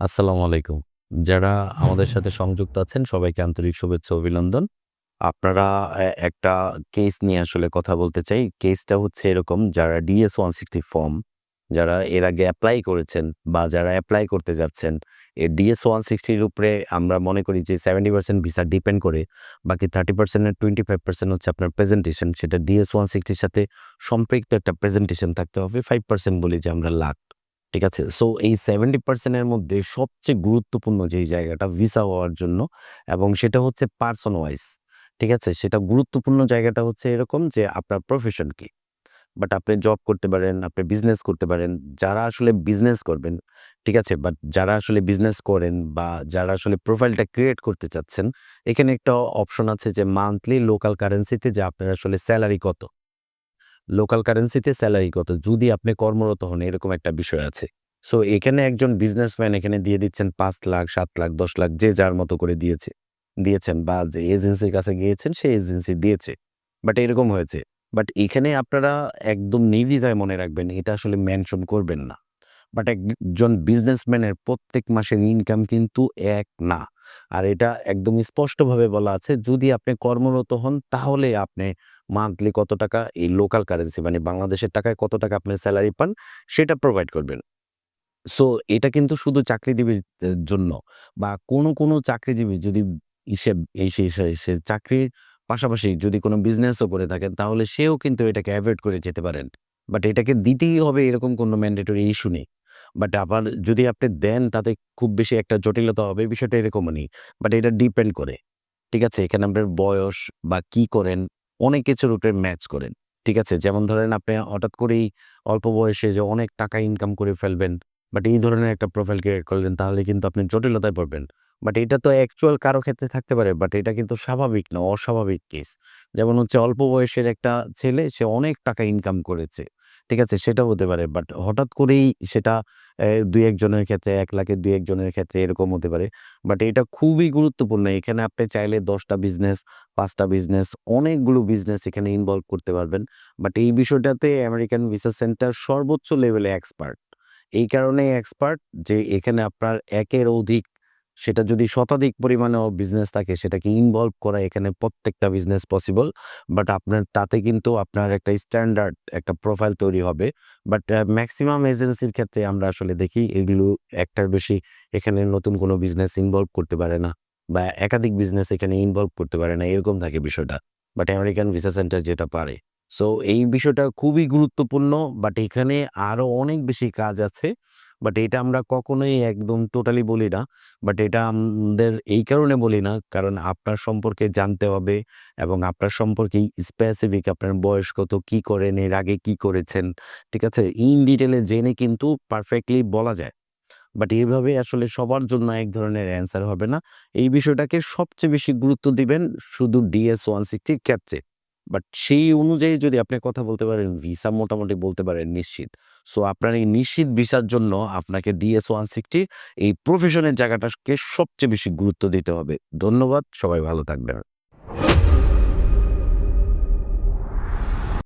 আসসালামু আলাইকুম। যারা আমাদের সাথে সংযুক্ত আছেন সবাইকে আন্তরিক শুভেচ্ছা অভিনন্দন। আপনারা একটা কেস নিয়ে আসলে কথা বলতে চাই। কেসটা হচ্ছে এরকম যারা ডিএস ওয়ান সিক্সটি ফর্ম যারা এর আগে অ্যাপ্লাই করেছেন বা যারা অ্যাপ্লাই করতে যাচ্ছেন, এই ডিএস ওয়ান সিক্সটির উপরে আমরা মনে করি যে 70% ভিসা ডিপেন্ড করে। বাকি থার্টি পার্সেন্টের টোয়েন্টি ফাইভ পার্সেন্ট হচ্ছে আপনার প্রেজেন্টেশন। সেটা ডিএস ওয়ান সিক্সটির সাথে সম্পৃক্ত একটা প্রেজেন্টেশন থাকতে হবে। ফাইভ পার্সেন্ট বলি যে আমরা লাক। ঠিক আছে? সো এই সেভেন্টি পার্সেন্টের মধ্যে সবচেয়ে গুরুত্বপূর্ণ যেই জায়গাটা ভিসা হওয়ার জন্য এবং সেটা হচ্ছে পারসন ওয়াইজ। ঠিক আছে? সেটা গুরুত্বপূর্ণ জায়গাটা হচ্ছে এরকম যে আপনার প্রফেশন কি? বাট আপনি জব করতে পারেন, আপনি বিজনেস করতে পারেন। যারা আসলে বিজনেস করবেন, ঠিক আছে? বাট যারা আসলে বিজনেস করেন বা যারা আসলে প্রোফাইলটা ক্রিয়েট করতে চাচ্ছেন, এখানে একটা অপশন আছে যে মান্থলি লোকাল কারেন্সিতে যে আপনার আসলে স্যালারি কত? লোকাল কারেন্সিতে স্যালারি কত? যদি আপনি কর্মরত হন এরকম একটা বিষয় আছে। সো এখানে একজন বিজনেসম্যান এখানে দিয়ে দিচ্ছেন পাঁচ লাখ, সাত লাখ, ১০ লাখ যে যার মতো করে দিয়েছে দিয়েছেন বা যে এজেন্সির কাছে গিয়েছেন সেই এজেন্সি দিয়েছে। বাট এরকম হয়েছে। বাট এখানে আপনারা একদম নির্দ্বিধায় মনে রাখবেন এটা আসলে মেনশন করবেন না। বাট একজন বিজনেসম্যানের প্রত্যেক মাসের ইনকাম কিন্তু এক না। আর এটা একদম স্পষ্টভাবে বলা আছে যদি আপনি কর্মরত হন তাহলে আপনি মান্থলি কত টাকা এই লোকাল কারেন্সি মানে বাংলাদেশের টাকায় কত টাকা আপনি স্যালারি পান সেটা প্রোভাইড করবেন। সো এটা কিন্তু শুধু চাকরিজীবীর জন্য বা কোনো, কোনো চাকরিজীবী যদি সে সে চাকরির পাশাপাশি যদি কোনো বিজনেসও করে থাকেন তাহলে সেও কিন্তু এটাকে অ্যাভয়েড করে যেতে পারেন। বাট এটাকে দিতেই হবে এরকম কোনো ম্যান্ডেটরি ইস্যু নেই। বাট আবার যদি আপনি দেন, তাতে খুব বেশি একটা জটিলতা হবে, বিষয়টা এরকমই নেই। বাট এটা ডিপেন্ড করে। ঠিক আছে? এখানে আপনার বয়স বা কি করেন, অনেক কিছুর উপরে ম্যাচ করেন। ঠিক আছে? যেমন ধরেন আপনি হঠাৎ করেই অল্প বয়সে যে অনেক টাকা ইনকাম করে ফেলবেন। বাট এই ধরনের একটা প্রোফাইল ক্রিয়েট করলেন, তাহলে কিন্তু আপনি জটিলতায় পড়বেন। বাট এটা তো অ্যাকচুয়াল কারও ক্ষেত্রে থাকতে পারে। বাট এটা কিন্তু স্বাভাবিক না, অস্বাভাবিক কেস। যেমন হচ্ছে অল্প বয়সের একটা ছেলে সে অনেক টাকা ইনকাম করেছে। ঠিক আছে? সেটাও হতে পারে। বাট হঠাৎ করেই সেটা এ ২-১ ক্ষেত্রে এক লাখের ২-১ ক্ষেত্রে এরকম হতে পারে। বাট এটা খুবই গুরুত্বপূর্ণ। এখানে আপনি চাইলে দশটা বিজনেস, পাঁচটা বিজনেস অনেকগুলো বিজনেস এখানে ইনভলভ করতে পারবেন। বাট এই বিষয়টাতে আমেরিকান ভিসা সেন্টার সর্বোচ্চ লেভেলে এক্সপার্ট। এই কারণেই এক্সপার্ট যে এখানে আপনার একের অধিক সেটা যদি শতাধিক পরিমাণেও বিজনেস থাকে, সেটাকে ইনভলভ করা এখানে প্রত্যেকটা বিজনেস পসিবল। বাট আপনার তাতে কিন্তু আপনার একটা স্ট্যান্ডার্ড একটা প্রোফাইল তৈরি হবে। বাট ম্যাক্সিমাম এজেন্সির ক্ষেত্রে আমরা আসলে দেখি এগুলো একটার বেশি এখানে নতুন কোনো বিজনেস ইনভলভ করতে পারে না, বা একাধিক বিজনেস এখানে ইনভলভ করতে পারে না, এরকম থাকে বিষয়টা। বাট আমেরিকান ভিসা সেন্টার যেটা পারে। সো এই বিষয়টা খুবই গুরুত্বপূর্ণ। বাট এখানে আরও অনেক বেশি কাজ আছে। বাট এটা আমরা কখনোই একদম টোটালি বলি না। বাট এটা আমাদের এই কারণে বলি না কারণ আপনার সম্পর্কে জানতে হবে এবং আপনার সম্পর্কে স্পেসিফিক আপনার বয়স কত, কী করেন, এর আগে কি করেছেন, ঠিক আছে? ইন ডিটেইলে জেনে কিন্তু পারফেক্টলি বলা যায়। বাট এইভাবে আসলে সবার জন্য এক ধরনের অ্যান্সার হবে না। এই বিষয়টাকে সবচেয়ে বেশি গুরুত্ব দিবেন শুধু DS-160 র ক্ষেত্রে। বাট সেই অনুযায়ী যদি আপনি কথা বলতে পারেন, ভিসা মোটামুটি বলতে পারেন নিশ্চিত। সো আপনার এই নিশ্চিত ভিসার জন্য আপনাকে ডিএস ওয়ান সিক্সটি এই প্রফেশনের জায়গাটাকে সবচেয়ে বেশি গুরুত্ব দিতে হবে। ধন্যবাদ। সবাই ভালো থাকবেন।